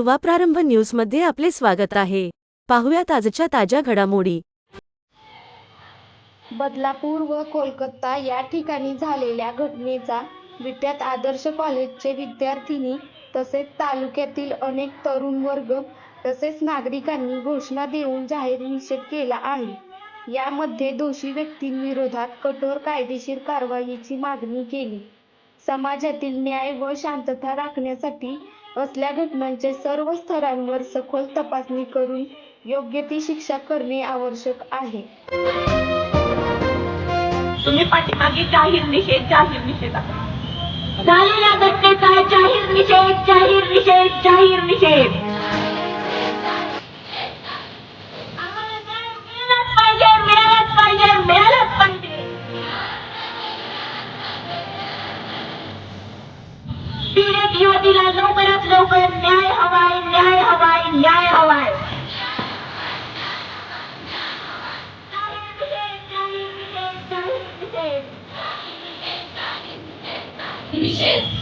युवा प्रारंभ न्यूजमध्ये आपले स्वागत आहे. पाहुयात आजच्या ताज्या घडामोडी. बदलापूर व कोलकाता या ठिकाणी झालेल्या घटनेचा विट्यात आदर्श कॉलेजचे विद्यार्थिनी तसेच तालुक्यातील अनेक तरुण वर्ग तसेच नागरिकांनी घोषणा देऊन जाहीर निषेध केला आहे. यामध्ये दोषी व्यक्तींविरोधात कठोर कायदेशीर कारवाईची मागणी केली. समाजातील न्याय व शांतता राखण्यासाठी असल्या घटनांचे सर्व स्तरांवर सखोल तपासणी करून योग्य ती शिक्षा करणे आवश्यक आहे तुम्ही पाठीमागे जाहीर निषेध जाहीर निषेध आहे. झालेल्या घटनेचा जाहीर निषेध जाहीर निषेध जाहीर निषेध पीडित युवतीला लवकरात लवकर न्याय हवाय न्याय हवाय न्याय हवाय.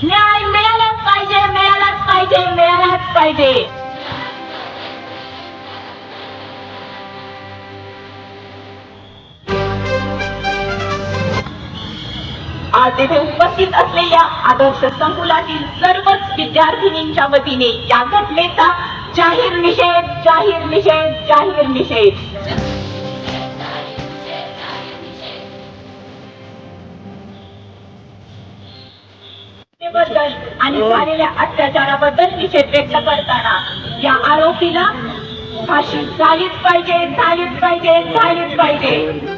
न्याय मिळालाच पाहिजे मिळालाच पाहिजे मिळालाच पाहिजे. आज येथे उपस्थित असलेल्या आदर्श संकुलातील सर्वच विद्यार्थिनींच्या वतीने या घटनेचा जाहीर निषेध जाहीर निषेध जाहीर निषेध. बद्दल आणि झालेल्या अत्याचाराबद्दल निषेध व्यक्त करताना या आरोपीला फाशी झालीच पाहिजे झालीच पाहिजे झालीच पाहिजे.